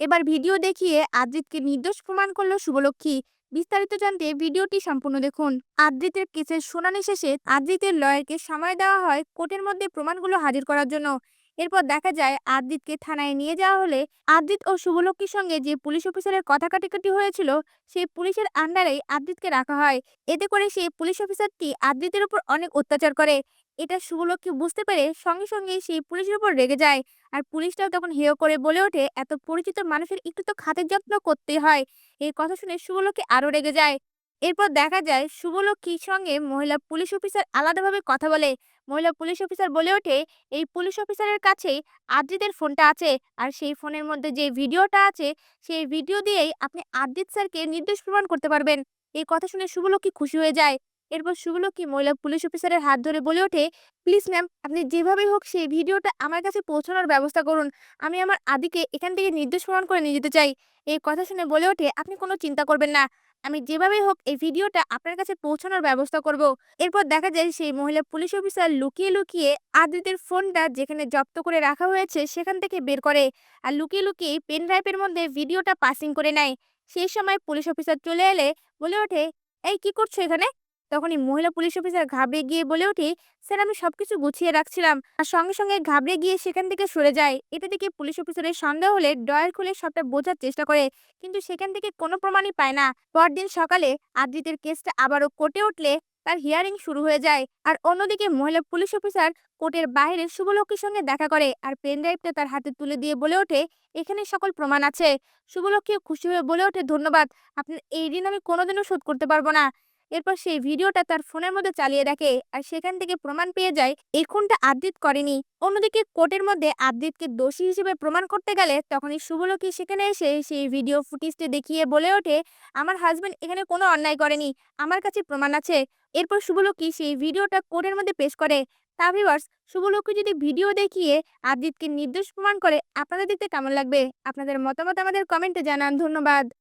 এবার ভিডিও দেখিয়ে আদ্রিতকে নির্দোষ প্রমাণ করল শুভলক্ষ্মী। বিস্তারিত জানতে ভিডিওটি সম্পূর্ণ দেখুন। আদ্রিতের কেসের শুনানি শেষে আদ্রিতের লয়ারকে সময় দেওয়া হয় কোর্টের মধ্যে প্রমাণগুলো হাজির করার জন্য। এরপর দেখা যায় আদ্রিতকে থানায় নিয়ে যাওয়া হলে আদ্রিত ও শুভলক্ষ্মীর সঙ্গে যে পুলিশ অফিসারের কথা কাটাকাটি হয়েছিল, সেই পুলিশের আন্ডারেই আদ্রিতকে রাখা হয়। এতে করে সেই পুলিশ অফিসারটি আদ্রিতের উপর অনেক অত্যাচার করে। এটা শুভলক্ষ্মী বুঝতে পেরে সঙ্গে সঙ্গে সেই পুলিশের উপর রেগে যায়। আর পুলিশটাও তখন হেয় করে বলে ওঠে, এত পরিচিত মানুষের একটু তো খাতের যত্ন করতে হয়। এই কথা শুনে শুভলক্ষ্মী আরও রেগে যায়। এরপর দেখা যায় শুভলক্ষ্মীর সঙ্গে মহিলা পুলিশ অফিসার আলাদাভাবে কথা বলে। মহিলা পুলিশ অফিসার বলে ওঠে, এই পুলিশ অফিসারের কাছেই আদ্রিতের ফোনটা আছে। আর সেই ফোনের মধ্যে যে ভিডিওটা আছে, সেই ভিডিও দিয়েই আপনি আদ্রিত স্যারকে নির্দোষ প্রমাণ করতে পারবেন। এই কথা শুনে শুভলক্ষ্মী খুশি হয়ে যায়। এরপর শুভলক্ষ্মী মহিলা পুলিশ অফিসারের হাত ধরে বলে ওঠে, প্লিজ ম্যাম, আপনি যেভাবেই হোক সেই ভিডিওটা আমার কাছে পৌঁছানোর ব্যবস্থা করুন। আমি আমার আদিকে এখান থেকে নির্দোষ প্রমাণ করে নিয়ে যেতে চাই। এই কথা শুনে বলে ওঠে, আপনি কোনো চিন্তা করবেন না। আমি যেভাবেই হোক এই ভিডিওটা আপনার কাছে পৌঁছানোর ব্যবস্থা করব। এরপর দেখা যায় সেই মহিলা পুলিশ অফিসার লুকিয়ে লুকিয়ে আদিতের ফোনটা যেখানে জব্দ করে রাখা হয়েছে সেখান থেকে বের করে আর লুকিয়ে লুকিয়ে পেন ড্রাইভের মধ্যে ভিডিওটা পাসিং করে নেয়। সেই সময় পুলিশ অফিসার চলে এলে বলে ওঠে, এই কি করছ এখানে? তখনই মহিলা পুলিশ অফিসার ঘাবড়ে গিয়ে বলে ওঠে, স্যার, আমি সবকিছু গুছিয়ে রাখছিলাম আর সঙ্গে সঙ্গে ঘাবড়ে গিয়ে সেখান থেকে সরে যায়। এটা দেখে পুলিশ অফিসারের সন্দেহ হলে ডয়ার খুলে সবটা বোঝার চেষ্টা করে, কিন্তু সেখান থেকে কোনো প্রমাণই পায় না। পরদিন সকালে আদ্রিতের কেসটা আবারও কোর্টে উঠলে তার হিয়ারিং শুরু হয়ে যায় আর অন্যদিকে মহিলা পুলিশ অফিসার কোর্টের বাইরে শুভলক্ষ্মীর সঙ্গে দেখা করে আর পেন ড্রাইভটা তার হাতে তুলে দিয়ে বলে ওঠে, এখানে সকল প্রমাণ আছে। শুভলক্ষ্মী খুশি হয়ে বলে ওঠে, ধন্যবাদ। আপনার এই ঋণ আমি কোনোদিনও শোধ করতে পারব না। এরপর সেই ভিডিওটা তার ফোনের মধ্যে চালিয়ে দেখে আর সেখান থেকে প্রমাণ পেয়ে যায়, এই খুনটা আদ্রিত করেনি। অন্যদিকে কোর্টের মধ্যে আদ্রিতকে দোষী হিসেবে প্রমাণ করতে গেলে তখনই শুভলক্ষ্মী সেখানে এসে সেই ভিডিও ফুটেজটি দেখিয়ে বলে ওঠে, আমার হাজব্যান্ড এখানে কোনো অন্যায় করেনি, আমার কাছে প্রমাণ আছে। এরপর শুভলক্ষ্মী সেই ভিডিওটা কোর্টের মধ্যে পেশ করে। তা ভিউয়ার্স শুভলক্ষ্মী যদি ভিডিও দেখিয়ে আদ্রিতকে নির্দোষ প্রমাণ করে, আপনাদের দেখতে কেমন লাগবে? আপনাদের মতামত আমাদের কমেন্টে জানান। ধন্যবাদ।